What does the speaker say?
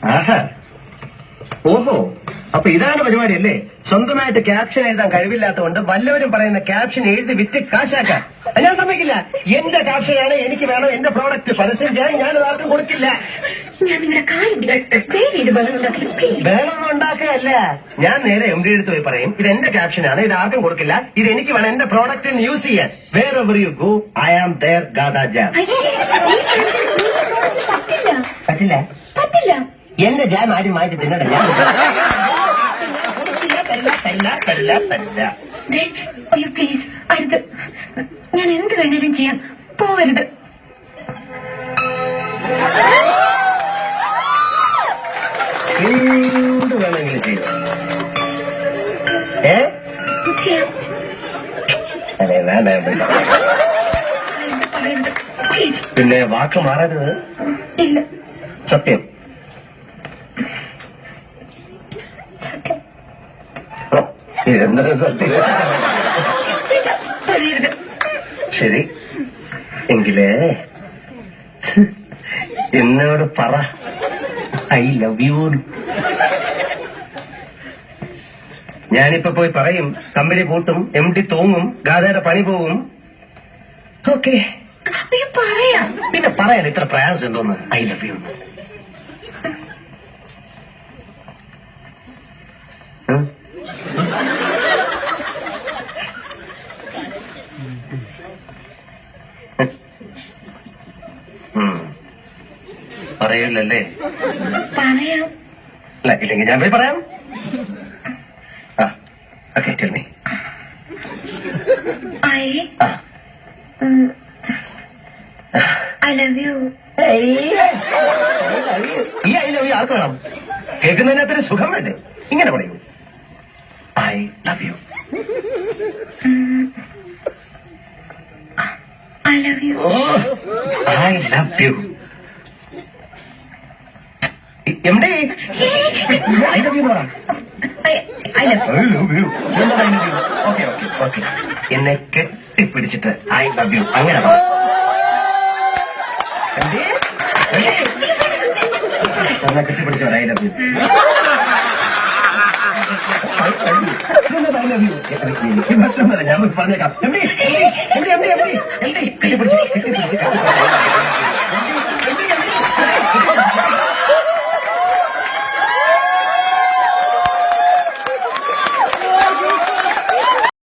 啊，ഓഹോ. അപ്പൊ ഇതാണ് പരിപാടി അല്ലേ സ്വന്തമായിട്ട് ക്യാപ്ഷൻ എഴുതാൻ കഴിവില്ലാത്തതുകൊണ്ട് വല്ലവരും പറയുന്ന ക്യാപ്ഷൻ എഴുതി വിറ്റ് കാശാക്കാം ഞാൻ സമ്മതിക്കില്ല. എന്റെ ക്യാപ്ഷനാണ് എനിക്ക് വേണം എന്റെ പ്രോഡക്റ്റ് പരസ്യം ചെയ്യാൻ ഞാൻ ആർക്കും കൊടുക്കില്ല. ഞാൻ നിങ്ങളുടെ വേണമെന്ന് ഉണ്ടാക്കുകയല്ല. ഞാൻ നേരെ എം ഡി എടുത്ത് പോയി പറയും ഇത് എന്റെ ക്യാപ്ഷനാണ് ഇത് ആർക്കും കൊടുക്കില്ല. ഇത് എനിക്ക് വേണം എന്റെ പ്രോഡക്റ്റിന് യൂസ് ചെയ്യാൻ. Wherever you go I am there ഗാദാ ജാം അയ്യേ, ഈ കാര്യം പറ്റില്ല. പറ്റില്ല? പറ്റില്ല. എന്റെ ജാം ആരും മാറ്റി തിന്നട ഞാൻ തരില്ല തരില്ല തരില്ല തരില്ല പ്ലീസ് ഞാൻ എന്ത് വേണേലും ചെയ്യാം. പോവരുത്. എന്ത് വേണമെങ്കിലും ചെയ്യാം. ഏ? അതെ വേണ്ട പിന്നെ വാക്ക് മാറരുത്. ഇല്ല. സത്യം. ശരി. എങ്കിലേ എന്നോട് പറ. I love you. ഞാനിപ്പോ പോയി പറയും കമ്പനി കൂട്ടും എം ഡി തൂങ്ങും ഗാഥയുടെ പണി പോവും. ഓക്കെ. പിന്നെ പറയാൻ ഇത്ര പ്രയാസം എന്തോന്ന്? I love you. പറയൂലല്ലേ? പറയാം. അല്ല ഇല്ലെങ്കിൽ ഞാൻ പോയി പറയാം. ആ okay tell me I I love you. ഈ ഐ ലവ് യു ആർക്ക് വേണം? കേൾക്കുന്നതിനകത്തൊരു സുഖം വേണ്ടേ? ഇങ്ങനെ പറയൂ. I love you. I love you എവിടെ ഐ ലവ് യു എന്ന് കെട്ടിപ്പിടിച്ചിട്ട് ഐ ലവ് യു അങ്ങനെ? എന്നെ കെട്ടിപ്പിടിച്ചോ ഐ ലവ് യു എനിക്ക് ഞാൻ പറഞ്ഞേക്കാം Ele tem, ele